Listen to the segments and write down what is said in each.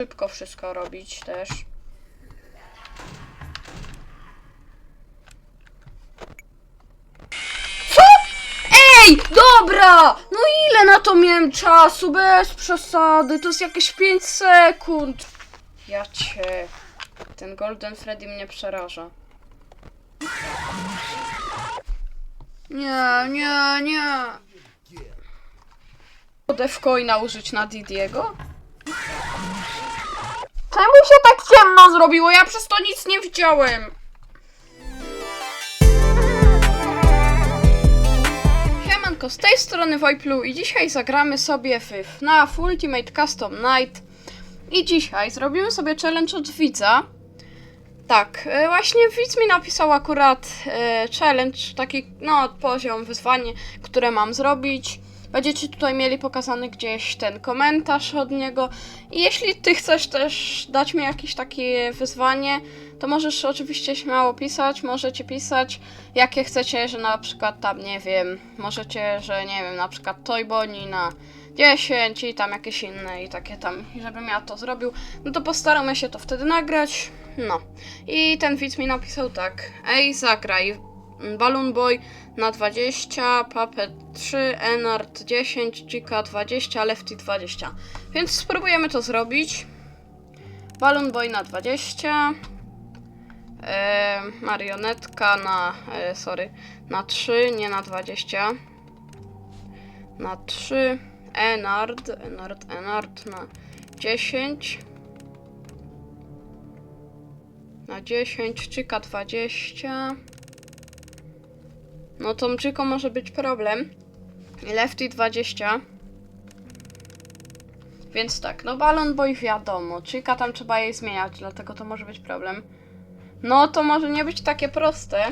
szybko wszystko robić też. Co? Ej, dobra! No ile na to miałem czasu? Bez przesady, to jest jakieś 5 sekund. Ja cię. Ten Golden Freddy mnie przeraża. Nie, nie, nie. Devcoina użyć na Didiego? Czemu się tak ciemno zrobiło? Ja przez to nic nie widziałem. Siemanko, z tej strony Wojplu i dzisiaj zagramy sobie w FNAF Ultimate Custom Night. I dzisiaj zrobimy sobie challenge od widza. Tak, e, właśnie widz mi napisał akurat e, challenge, taki no poziom, wyzwanie, które mam zrobić. Będziecie tutaj mieli pokazany gdzieś ten komentarz od niego. I jeśli ty chcesz też dać mi jakieś takie wyzwanie, to możesz oczywiście śmiało pisać, możecie pisać jakie chcecie, że na przykład tam, nie wiem, możecie, że nie wiem, na przykład Toy Bonnie na 10 i tam jakieś inne i takie tam, żebym ja to zrobił, no to postaramy się to wtedy nagrać. No. I ten widz mi napisał tak. Ej, zagraj. Balloon Boy na 20, Puppet 3, Enart 10, Chica 20, Lefty 20. Więc spróbujemy to zrobić. Balloon Boy na 20. E, marionetka na, e, sorry, na 3, nie na 20. Na 3. Enard, Enard, Enard na 10. Na 10, Czyka 20. No tą Czyką może być problem. Lefty 20. Więc tak, no Balon Boy wiadomo. Czyka tam trzeba jej zmieniać, dlatego to może być problem. No to może nie być takie proste.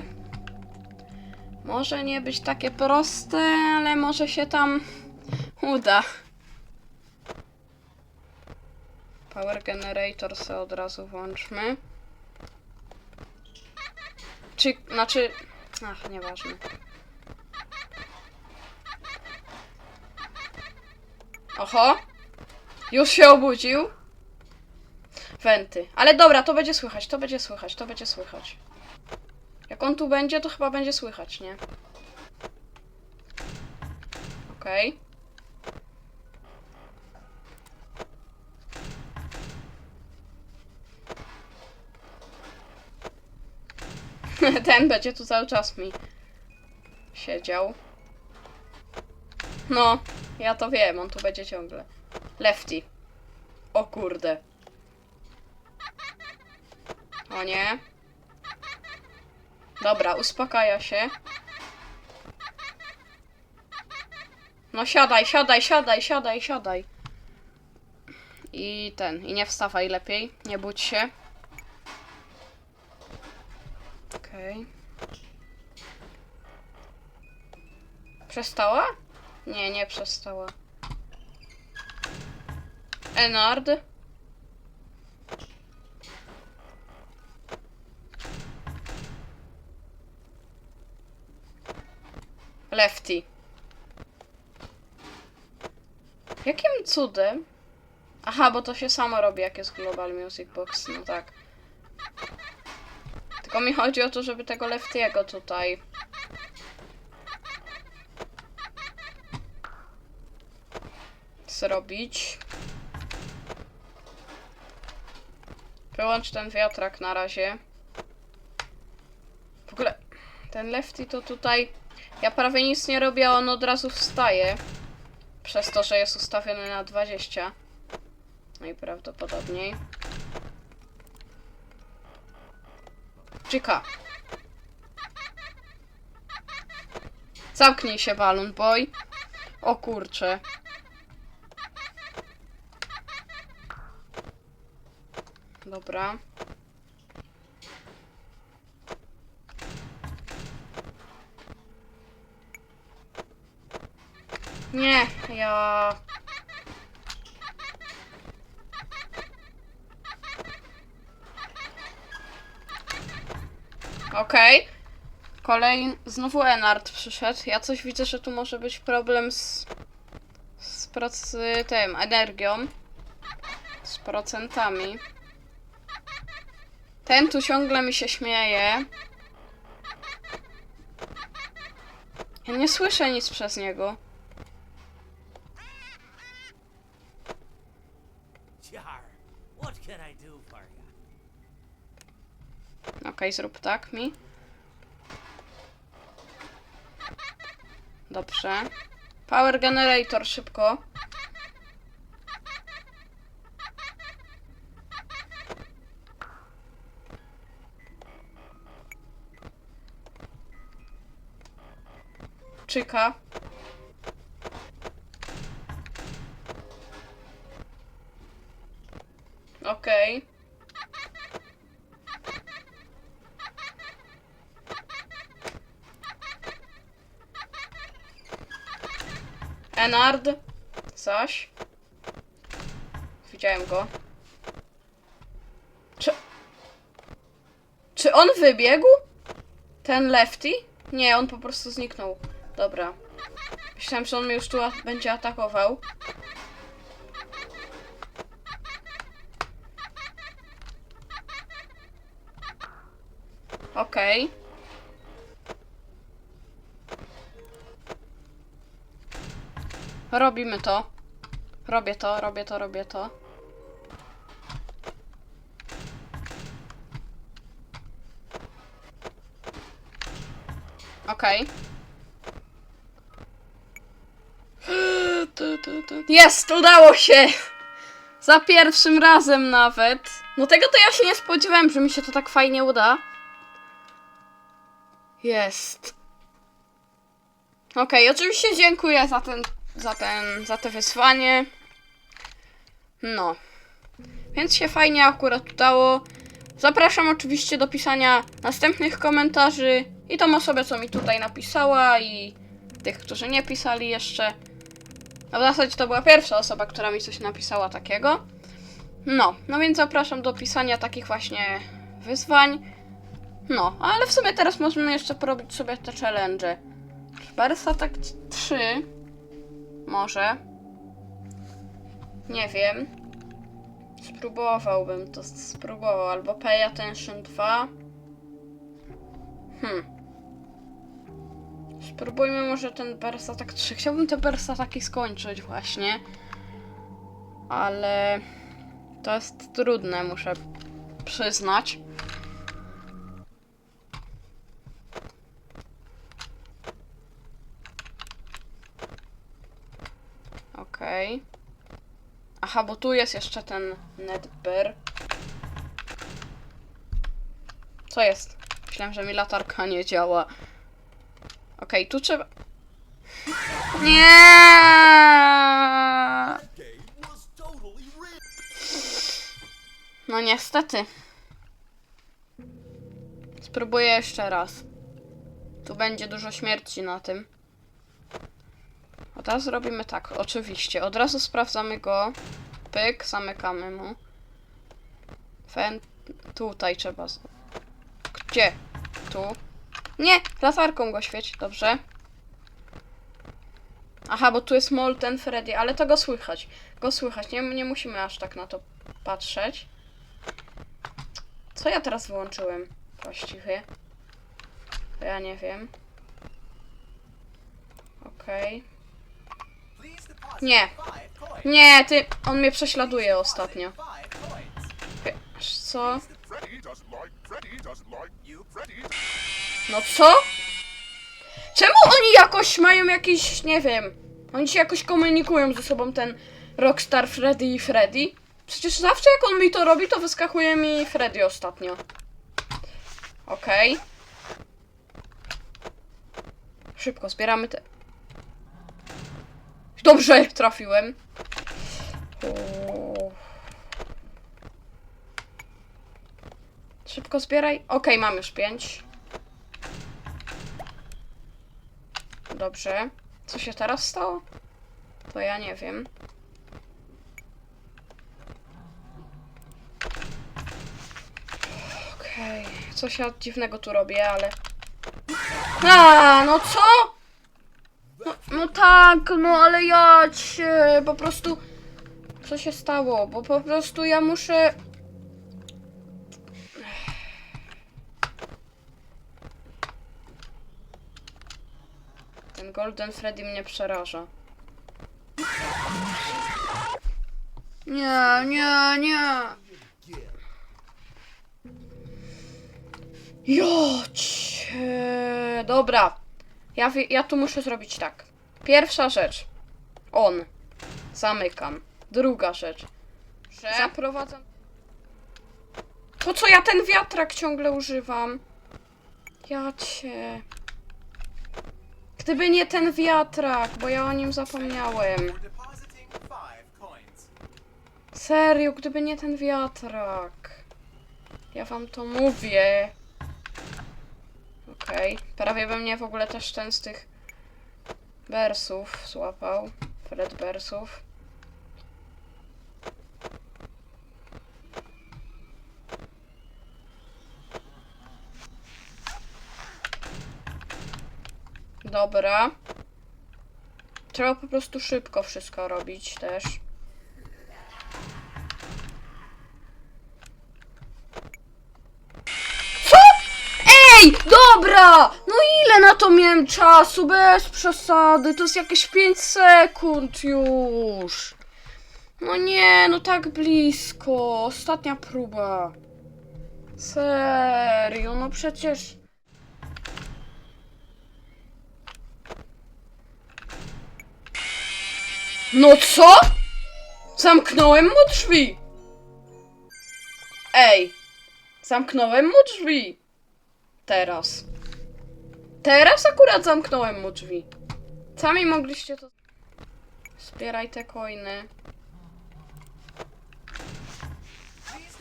Może nie być takie proste, ale może się tam uda. Power Generator se od razu włączmy. Czy, znaczy... Ach, nieważne. Oho! Już się obudził. Wenty. Ale dobra, to będzie słychać, to będzie słychać, to będzie słychać. Jak on tu będzie, to chyba będzie słychać, nie? Okej. Ten będzie tu cały czas mi siedział. No, ja to wiem, on tu będzie ciągle. Lefty. O kurde. O nie. Dobra, uspokaja się. No siadaj, siadaj, siadaj, siadaj, siadaj. I ten, i nie wstawaj lepiej, nie budź się. Okej. Przestała? Nie, nie przestała. Enard. Lefty. Jakim cudem? Aha, bo to się samo robi, jak jest Global Music Box, no tak. Tylko mi chodzi o to, żeby tego Leftiego tutaj... zrobić. Wyłącz ten wiatrak na razie. W ogóle ten Lefty to tutaj... Ja prawie nic nie robię, a on od razu wstaje. Przez to, że jest ustawiony na 20. Najprawdopodobniej. Chica. Zamknij się, Balloon Boy. O kurcze. Dobra. Nie, ja... Okej. Kolejny... Znowu Enard przyszedł. Ja coś widzę, że tu może być problem z... Z pracy... tym, energią. Z procentami. Ten tu ciągle mi się śmieje. Ja nie słyszę nic przez niego. Okej, zrób tak mi. Dobrze. Power generator szybko. Czyka. Okej. Enard. Coś. Widziałem go. Czy... Czy on wybiegł? Ten lefty? Nie, on po prostu zniknął. Dobra. Myślałem, że on mnie już tu będzie atakował. Okej. Robimy to. Robię to, robię to, robię to. Okej. Tu, tu, tu. Jest! Udało się! Za pierwszym razem nawet. No tego to ja się nie spodziewałem, że mi się to tak fajnie uda. Jest. Okej, oczywiście dziękuję za ten, za ten, za te wyzwanie. No. Więc się fajnie akurat udało. Zapraszam oczywiście do pisania następnych komentarzy i tą osobę, co mi tutaj napisała i tych, którzy nie pisali jeszcze. A w zasadzie to była pierwsza osoba, która mi coś napisała takiego. No, no więc zapraszam do pisania takich właśnie wyzwań. No, ale w sumie teraz możemy jeszcze porobić sobie te challenge. Bersa tak 3. Może. Nie wiem. Spróbowałbym to, spróbował. Albo Pay Attention 2. Hmm. Spróbujmy może ten Bersa tak 3. Chciałbym te Bersa taki skończyć właśnie. Ale to jest trudne, muszę przyznać. Okej. Aha, bo tu jest jeszcze ten netber. Co jest? Myślałem, że mi latarka nie działa. Okej, tu trzeba... Nie! No niestety. Spróbuję jeszcze raz. Tu będzie dużo śmierci na tym. A teraz robimy tak, oczywiście. Od razu sprawdzamy go. Pyk, zamykamy mu. Fen... Tutaj trzeba... Gdzie? Tu. Nie! Latarką go świeć, dobrze. Aha, bo tu jest Molten Freddy, ale to go słychać. Go słychać, nie, nie musimy aż tak na to patrzeć. Co ja teraz wyłączyłem właściwie? To ja nie wiem. Okej. Deposit Nie. Nie, ty... On mnie prześladuje ostatnio. Wiesz co? No co? Czemu oni jakoś mają jakiś, nie wiem, oni się jakoś komunikują ze sobą, ten Rockstar Freddy i Freddy? Przecież zawsze jak on mi to robi, to wyskakuje mi Freddy ostatnio. Okej. Szybko, zbieramy te... Dobrze, trafiłem. Uuu. Szybko zbieraj. Okej, mam już pięć. Dobrze. Co się teraz stało? To ja nie wiem. Okej. Coś ja dziwnego tu robię, ale... A, no co? No, no tak, no ale ja cię po prostu... Co się stało? Bo po prostu ja muszę... Golden Freddy mnie przeraża. Nie, nie, nie. Jocie. Dobra. Ja, ja tu muszę zrobić tak. Pierwsza rzecz. On. Zamykam. Druga rzecz. Zaprowadzam. Po co ja ten wiatrak ciągle używam? Ja cię. Gdyby nie ten wiatrak, bo ja o nim zapomniałem. Serio, gdyby nie ten wiatrak. Ja wam to mówię. Okej. Prawie by mnie w ogóle też ten z tych bersów złapał. Fred bersów. Dobra. Trzeba po prostu szybko wszystko robić też. Ej, dobra! No ile na to miałem czasu? Bez przesady. To jest jakieś 5 sekund już. No nie, no tak blisko. Ostatnia próba. Serio, no przecież... No co? Zamknąłem mu drzwi. Ej, zamknąłem mu drzwi. Teraz. Teraz akurat zamknąłem mu drzwi. Sami mogliście to... Zbieraj te coiny.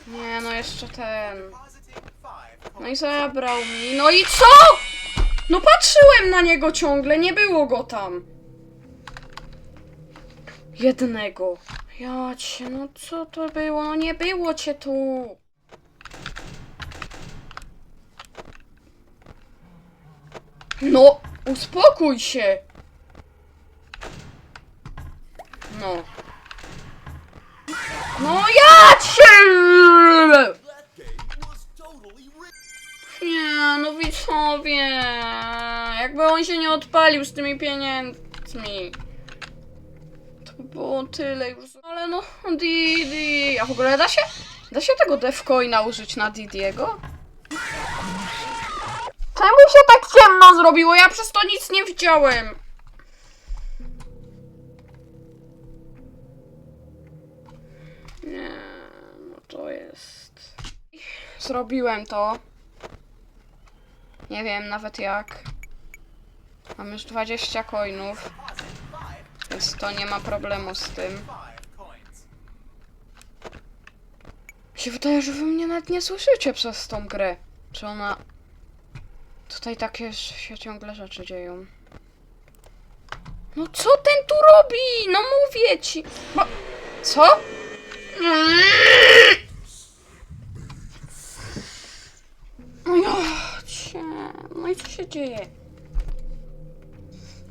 Nie, no jeszcze ten. No i zabrał mi. No i co? No patrzyłem na niego ciągle, nie było go tam. Jednego. Ja no co to było? No nie było cię tu. No, uspokój się. No. No ja cię! Nie, no widzowie. Jakby on się nie odpalił z tymi pieniędzmi. Było tyle już. Ale no, Didi. A w ogóle da się? Da się tego Defcoina użyć na Didiego? Czemu się tak ciemno zrobiło? Ja przez to nic nie widziałem. Nie, no to jest. Zrobiłem to. Nie wiem nawet jak. Mam już 20 coinów, więc to nie ma problemu z tym. Mi się wydaje, że wy mnie nawet nie słyszycie przez tą grę. Czy ona... Tutaj takie się ciągle rzeczy dzieją. No co ten tu robi? No mówię ci. Bo... Co? No ja cię. No i co się dzieje?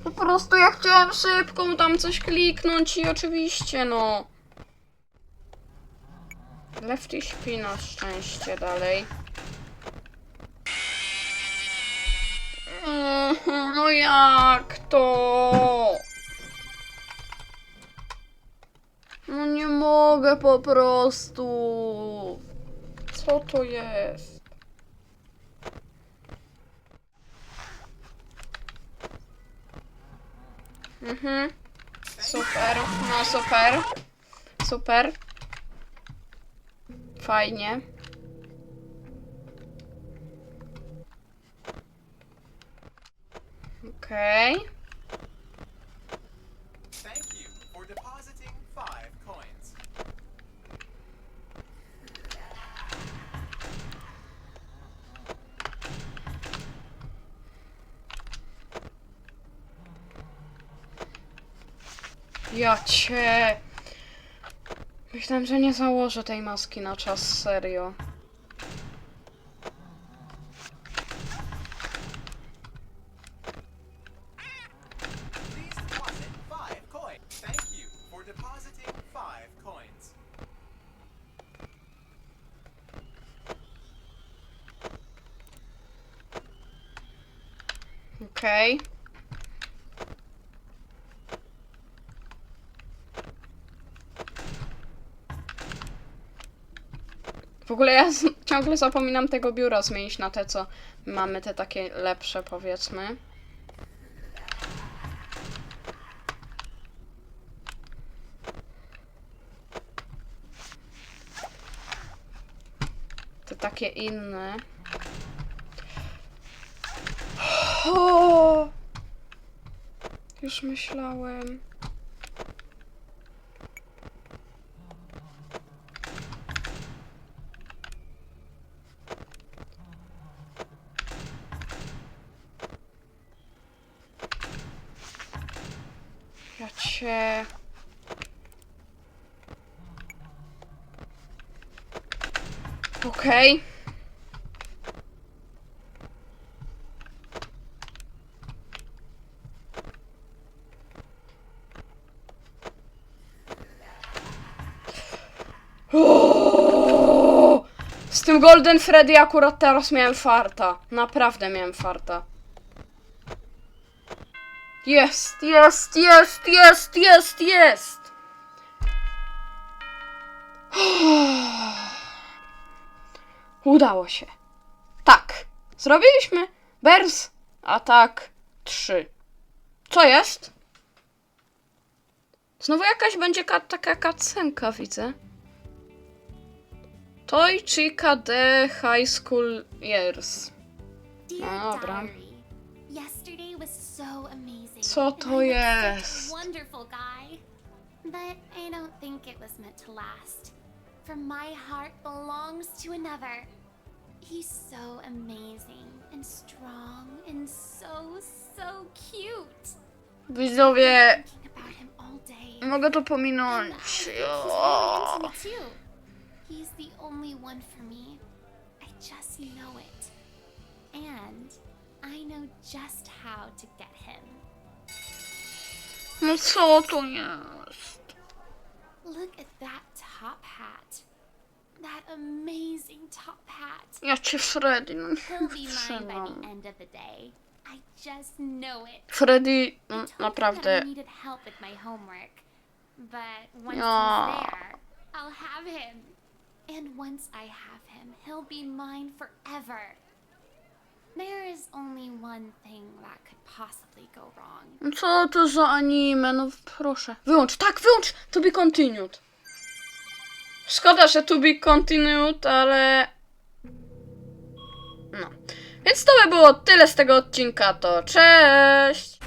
Po prostu ja chciałem szybko tam coś kliknąć i oczywiście no. Lefty śpi na szczęście dalej. Mhm, No jak to? No nie mogę po prostu. Co to jest? Mhm. Super, no super. Super. Fajnie. Okej. Thank Ja cię... Myślałem, że nie założę tej maski na czas, serio. Okay. Ogóle ja ciągle zapominam tego biura zmienić na te, co mamy, te takie lepsze, powiedzmy. Te takie inne. O! Już myślałem. Ja cię. Okej. O! Z tym Golden Freddy akurat teraz miałem farta. Naprawdę miałem farta. Jest, jest, jest, jest, jest, jest! Udało się. Tak. Zrobiliśmy. Bers. Atak 3. Co jest? Znowu jakaś będzie ka- taka kacenka, widzę. Toy Chica The High School Years. No dobra. Co to jest? But I don't think it was meant to last. For my heart belongs to another. He's so amazing and strong and so so cute. Widzowie, Thinking about him all day. mogę to pominąć. he's really into me too. He's the only one for me. I just know it. And I know just how to get him. No co to jest? Look at that top hat. That amazing top hat. Ja cię Freddy, no He'll nie be mine by wytrzymam. the end of the day. I just know it. Freddy, no, told him that naprawdę. I needed help with my homework. But once he's there, I'll have him. And once I have him, he'll be mine forever. There is only one thing that could possibly go wrong. No Co to za anime? No proszę. Wyłącz, tak, wyłącz! To be continued. Szkoda, że to be continued, ale... No. Więc to by było tyle z tego odcinka, to cześć!